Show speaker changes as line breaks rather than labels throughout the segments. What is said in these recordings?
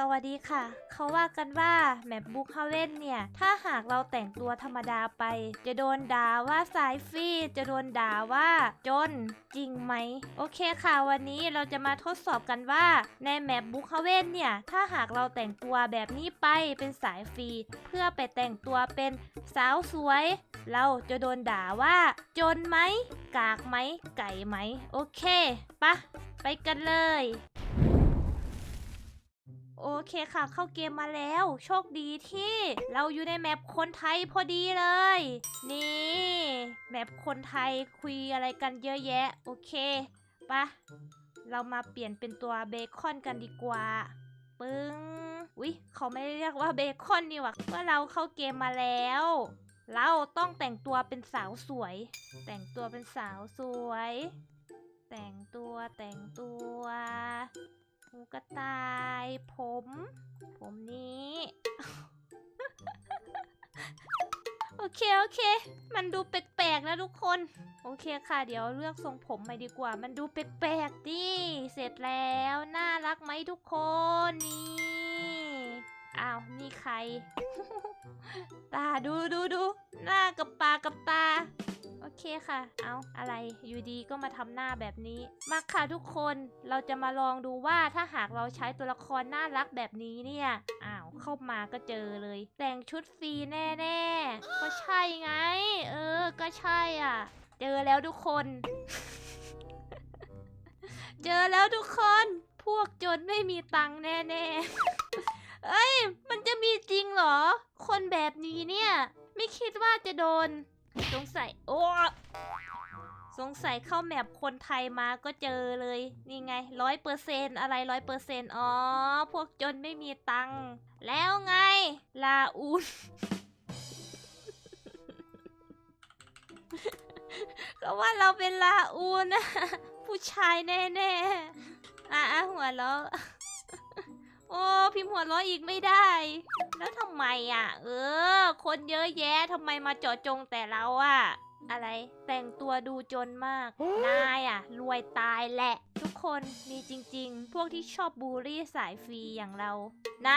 สวัสดีค่ะ เขาว่ากันว่าแมปบุ๊กฮาเว่นเนี่ย ถ้าหากเราแต่งตัวธรรมดาไป จะโดนด่าว่าสายฟรีจะโดนด่าว่าจนจริงไหม โอเคค่ะ วันนี้เราจะมาทดสอบกันว่า ในแมปบุ๊กฮาเว่นเนี่ย ถ้าหากเราแต่งตัวแบบนี้ไปเป็นสายฟรีเพื่อไปแต่งตัวเป็นสาวสวย เราจะโดนด่าว่าจนไหม กากไหมไก่ไหม โอเคปะไปกันเลย โอเคค่ะ เข้าเกมมาแล้ว โชคดีที่เราอยู่ในแมปคนไทยพอดีเลย นี่ แมปคนไทยคุยอะไรกันเยอะแยะ โอเคปะเรามาเปลี่ยนเป็นตัวเบคอนกันดีกว่า ปึ้งอุ๊ย เขาไม่ได้เรียกว่าเบคอนนี่หว่าเมื่อเราเข้าเกมมาแล้ว เราต้องแต่งตัวเป็นสาวสวย แต่งตัวเป็นสาวสวย แต่งตัวแต่งตัว หูกระต่าย ผม ผมนี้ โอเค โอเค มันดูแปลกๆนะทุกคน โอเคค่ะ เดี๋ยวเลือกทรงผมใหม่ดีกว่า มันดูแปลกๆดิ เสร็จแล้ว น่ารักไหมทุกคน นี่อ้าว นี่ใคร ตาดูดูดู หน้ากับปากกับตา โอเคค่ะ เอาอะไร อยู่ดีก็มาทำหน้าแบบนี้ มาค่ะทุกคน เราจะมาลองดูว่าถ้าหากเราใช้ตัวละครน่ารักแบบนี้เนี่ย อ้าว เข้ามาก็เจอเลย แต่งชุดฟรีแน่ๆ ก็ใช่ไง เออ ก็ใช่อะ เจอแล้วทุกคน เจอแล้วทุกคน พวกจนไม่มีตังค์แน่ๆ เอ้ย มันจะมีจริงเหรอ คนแบบนี้เนี่ย ไม่คิดว่าจะโดน สงสัย โอ้สงสัยเข้าแมปคนไทยมาก็เจอเลย นี่ไงร้อยเปอร์เซนอะไรร้อยเปอร์เซนอ๋อ พวกจนไม่มีตังค์แล้วไง ลาอูนก็ว่าเราเป็นลาอูนนะผู้ชายแน่ๆ อะหัวเราะ อ้พิมพ์หัวเราะอีกไม่ได้ แล้วทำไมอะ เออ คนเยอะแยะทำไมมาเจาะจงแต่เราอะ อะไรแต่งตัวดูจนมาก นายอะ รวยตายแหละ ทุกคนมีจริง ๆ พวกที่ชอบบูลลี่สายฟรีอย่างเรา ไหน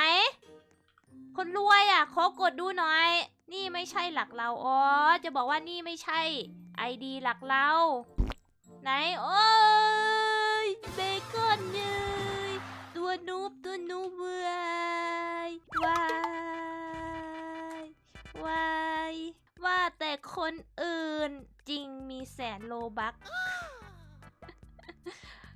คนรวยอะ ขอกดดูหน่อย นี่ไม่ใช่หลักเรา อ๋อ จะบอกว่านี่ไม่ใช่ไอดีหลักเรา ไหน โอ้ยเบคอนเนยตัว นูบตัวนูบเว้ยวายวายว่าแต่คนอื่นจริงมีแสนโลบัก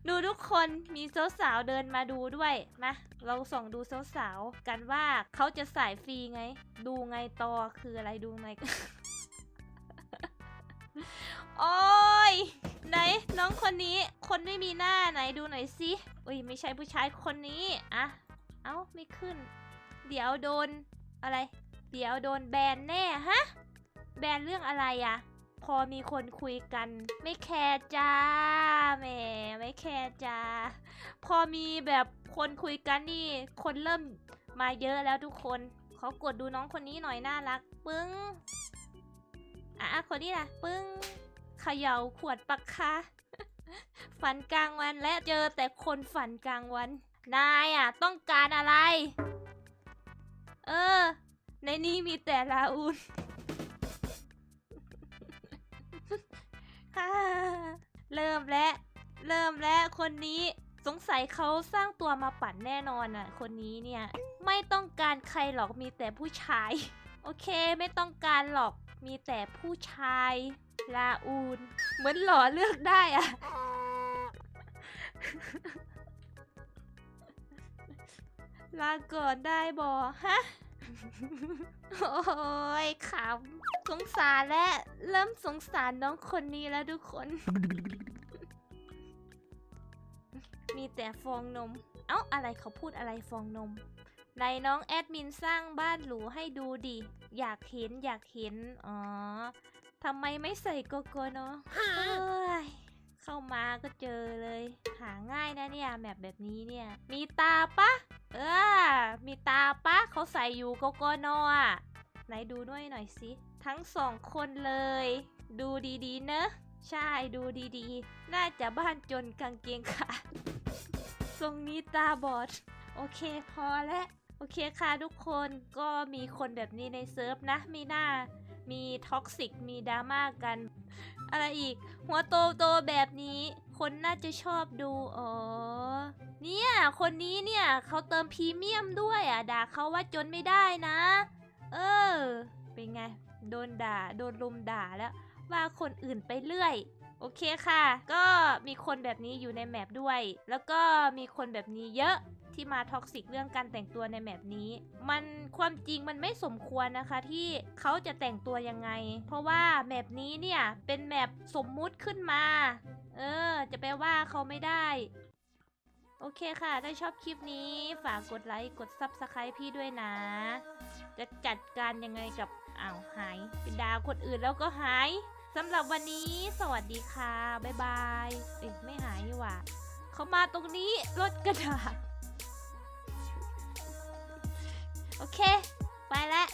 ดูทุกคนมีสาวๆเดินมาดูด้วยมาเราส่องดูสาวๆกันว่าเขาจะสายฟรีไง ดูไงต่อคืออะไรดูไง โอ้ยไหนน้องคนนี้คนไม่มีหน้าไหนดูหน่อยสิอุ้ยไม่ใช่ผู้ชายคนนี้อะเอ้าไม่ขึ้น เดี๋ยวโดนอะไร เดี๋ยวโดนแบนแน่ฮะแบนเรื่องอะไรอะพอมีคนคุยกัน ไม่แคร์จ้าแหมไม่แคร์จ้าพอมีแบบคนคุยกันนี่ คนเริ่มมาเยอะแล้วทุกคนขอกดดูน้องคนนี้หน่อยน่ารัก ปึ้งอะอะคนนี้ล่ะ ปึ้ง เขย่าขวดปักคาฝันกลางวันและเจอแต่คนฝันกลางวัน นายอะ ต้องการอะไร เออ ในนี้มีแต่ลาอูนเริ่มแล้วเริ่มแล้วคนนี้สงสัยเขาสร้างตัวมาปั่นแน่นอนอะ คนนี้เนี่ย ไม่ต้องการใครหรอกมีแต่ผู้ชาย โอเค ไม่ต้องการหรอกมีแต่ผู้ชาย ลาอูน เหมือนหล่อเลือกได้อะลาก่อนได้บอฮะ โอ้ยขำสงสารและ เริ่มสงสารน้องคนนี้แล้วทุกคน มีแต่ฟองนม เอ้าอะไรเขาพูดอะไรฟองนมในน้องแอดมินสร้างบ้านหรูให้ดูดิ อยากเห็นอยากเห็น อ๋อ ทำไมไม่ใส่โกโก้เนาะเอ้ยเข้ามาก็เจอเลย หาง่ายนะเนี่ยแบบแบบนี้เนี่ย มีตาปะ เออ มีตาปะเขาใส่อยู่โกโก้เนาะอะไหนดูด้วยหน่อยสิ ทั้งสองคนเลย ดูดีๆเนอะใช่ดูดีๆ น่าจะบ้านจนกางเกงขาดทรงนี้ตาบอด โอเคพอแล้ว โอเคค่ะทุกคนก็มีคนแบบนี้ในเซิร์ฟนะ มีหน้า มีท็อกซิก มีดราม่ากัน อะไรอีก หัวโตโตแบบนี้ คนน่าจะชอบดู อ๋อ เนี่ย คนนี้เนี่ยเขาเติมพรีเมียมด้วยอะ ด่าเขาว่าจนไม่ได้นะ เออ เป็นไง โดนด่า โดนลุมด่าแล้ว ว่าคนอื่นไปเรื่อย โอเคค่ะ ก็มีคนแบบนี้อยู่ในแมปด้วย แล้วก็มีคนแบบนี้เยอะ ที่มาท็อกซิกเรื่องการแต่งตัวในแมปนี้ มันความจริงมันไม่สมควรนะคะที่เขาจะแต่งตัวยังไง เพราะว่าแมปนี้เนี่ยเป็นแมปสมมุติขึ้นมา เออ จะไปว่าเขาไม่ได้โอเคค่ะ ถ้าชอบคลิปนี้ ฝากกดไลค์ กด Subscribe พี่ด้วยนะ จะจัดการยังไงกับ อ้าวหาย เป็นดาวคนอื่นแล้วก็หาย สำหรับวันนี้ สวัสดีค่ะ บ๊ายบาย เอ๊ะไม่หายนี่หว่า เขามาตรงนี้รถกระดาษ โอเค ไปแล้ว